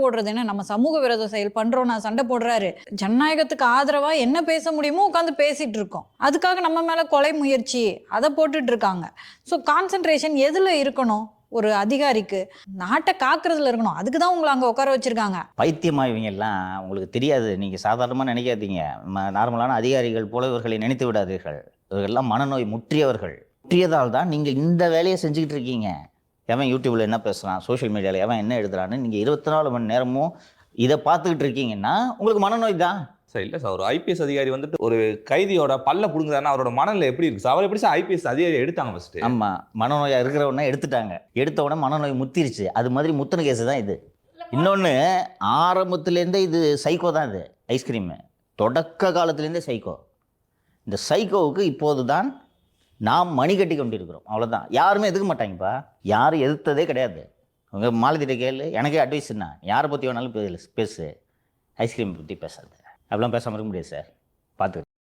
போடுறது என்ன? நம்ம சமூக விரோத செயல் பண்றோம் நான் சண்டை போடுறாரு. ஜனநாயகத்துக்கு ஆதரவா என்ன பேச முடியுமோ உட்காந்து பேசிட்டு இருக்கோம். அதுக்காக நம்ம மேல கொலை முயற்சி அதை போட்டுட்டு இருக்காங்க. ஸோ கான்சென்ட்ரேஷன் எதுல இருக்கணும்? ஒரு அதிகாரிக்கு. நாட்டை காக்குறதுல இருக்கணும். அதுக்கு தான் உங்களை அங்கே உட்கார வச்சிருக்காங்க. பைத்தியமா இவங்க எல்லாம் உங்களுக்கு தெரியாது. நீங்கள் சாதாரணமாக நினைக்காதீங்க. நார்மலான அதிகாரிகள் போல இவர்களை நினைத்து விடாதீர்கள். இவர்கள்லாம் மனநோய் முற்றியவர்கள். முற்றியதால் தான் நீங்கள் இந்த வேலையை செஞ்சுக்கிட்டு இருக்கீங்க. எவன் யூடியூப்ல என்ன பேசுகிறான் சோஷியல் மீடியாவில் எவன் என்ன எழுதுறான்னு நீங்கள் இருபத்தி நாலு மணி நேரமும் இதை பார்த்துக்கிட்டு இருக்கீங்கன்னா உங்களுக்கு மனநோய் தான். சார் இல்லை சார் ஒரு ஐபிஎஸ் அதிகாரி வந்துட்டு ஒரு கைதியோட பல்ல புடுங்குறாருன்னா அவரோட மனநிலை எப்படி இருக்கு சார்? அவர் எப்படி சார் ஐபிஎஸ் அதிகாரி எடுத்தாங்க ஃபர்ஸ்ட் ஆமாம் மனநோயாக இருக்கிறவன எடுத்துட்டாங்க. எடுத்த உடனே மனநோய் முத்திருச்சு. அது மாதிரி முத்தின கேஸ் தான் இது. இன்னொன்று ஆரம்பத்துலேருந்தே இது சைக்கோ தான் இது ஐஸ்கிரீமு தொடக்க காலத்துலேருந்தே சைக்கோ இந்த சைக்கோவுக்கு இப்போது தான் நாம் மணி கட்டி கொண்டிருக்கிறோம். அவ்வளோதான் யாருமே எதுக்க மாட்டாங்கப்பா. யாரும் எதிர்த்ததே கிடையாது. உங்கள் மாலதிட்ட கேளு. எனக்கே அட்வைஸ் என்ன? யாரை பற்றி வேணாலும் பேசு. பேசு. ஐஸ்கிரீம் பற்றி பேசாது. அப்படிலாம் பேசாமல் இருக்க முடியாது சார் பார்த்து